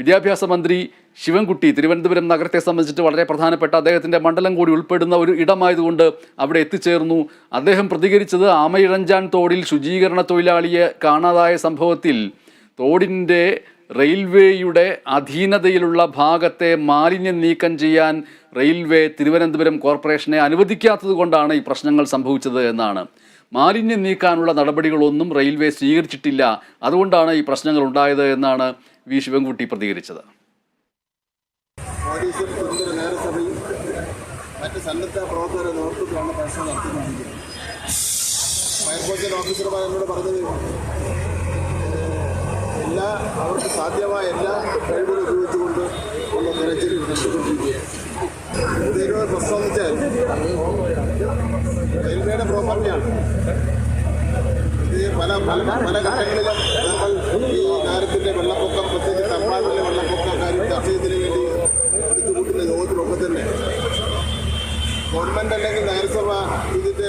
വിദ്യാഭ്യാസ മന്ത്രി ശിവൻകുട്ടി തിരുവനന്തപുരം നഗരത്തെ സംബന്ധിച്ചിട്ട് വളരെ പ്രധാനപ്പെട്ട അദ്ദേഹത്തിന്റെ മണ്ഡലം കൂടി ഉൾപ്പെടുന്ന ഒരു ഇടമായതുകൊണ്ട് അവിടെ എത്തിച്ചേർന്നു. അദ്ദേഹം പ്രതികരിച്ചത് ആമയിഴഞ്ചാൻ തോടിൽ ശുചീകരണ തൊഴിലാളിയെ കാണാതായ സംഭവത്തിൽ തോടിന്റെ റെയിൽവേയുടെ അധീനതയിലുള്ള ഭാഗത്തെ മാലിന്യം നീക്കം ചെയ്യാൻ റെയിൽവേ തിരുവനന്തപുരം കോർപ്പറേഷനെ അനുവദിക്കാത്തത് കൊണ്ടാണ് ഈ പ്രശ്നങ്ങൾ സംഭവിച്ചത് എന്നാണ്. മാലിന്യം നീക്കാനുള്ള നടപടികളൊന്നും റെയിൽവേ സ്വീകരിച്ചിട്ടില്ല. അതുകൊണ്ടാണ് ഈ പ്രശ്നങ്ങൾ ഉണ്ടായത് എന്നാണ് വി ശിവൻകുട്ടി പ്രതികരിച്ചത്. പറഞ്ഞത് എല്ലാ അവർക്ക് സാധ്യമായ എല്ലാ കഴിവുകളും ഉപയോഗിച്ചുകൊണ്ട് ഉള്ള തെരച്ചിൽ നടത്തിക്കൊണ്ടിരിക്കുകയാണ്. ഇതൊരു പ്രശ്നം എന്ന് വെച്ചാൽ റെയിൽവേയുടെ പ്രോപ്പർട്ടിയാണ്. ഇത് പല പല പല ഘട്ടങ്ങളിലും ഈ കാര്യത്തിന്റെ വെള്ളപ്പൊക്കം ഗവൺമെന്റ് അല്ലെങ്കിൽ നഗരസഭ ഇതിന്റെ